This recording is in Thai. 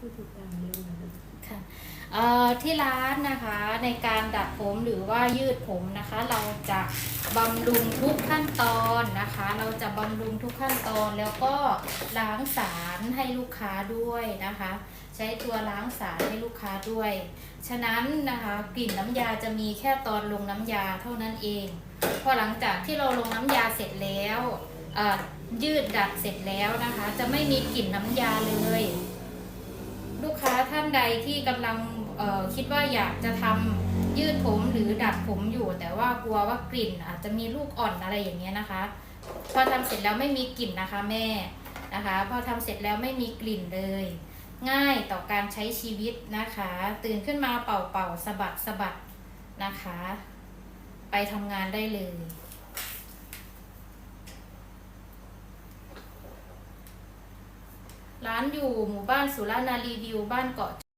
ผู้ติดตามเยอะนะค่ะที่ร้านนะคะในการดัดผมหรือว่ายืดผมนะคะ เราจะบำรุงทุกขั้นตอนนะคะ เราจะบำรุงทุกขั้นตอนแล้วก็ล้างสารให้ลูกค้าด้วยนะคะ ใช้ตัวล้างสารให้ลูกค้าด้วย ฉะนั้นนะคะกลิ่นน้ำยาจะมีแค่ตอนลงน้ำยาเท่านั้นเองพอหลังจากที่เราลงน้ำยาเสร็จแล้วยืดดัดเสร็จแล้วนะคะ จะไม่มีกลิ่นน้ำยาเลย ใดที่กำลังคิดว่าอยากจะทำยืดผมหรือดัดผมอยู่ แต่ว่ากลัวว่ากลิ่นอาจจะมีลูกอ่อนอะไรอย่างเงี้ยนะคะ พอทำเสร็จแล้วไม่มีกลิ่นนะคะแม่นะคะ พอทำเสร็จแล้วไม่มีกลิ่นเลย ง่ายต่อการใช้ชีวิตนะคะ ตื่นขึ้นมาเป่าเป่าสะบัดสะบัดนะคะ ไปทำงานได้เลย ร้านอยู่หมู่บ้านสุรานารีวิวบ้านเกาะ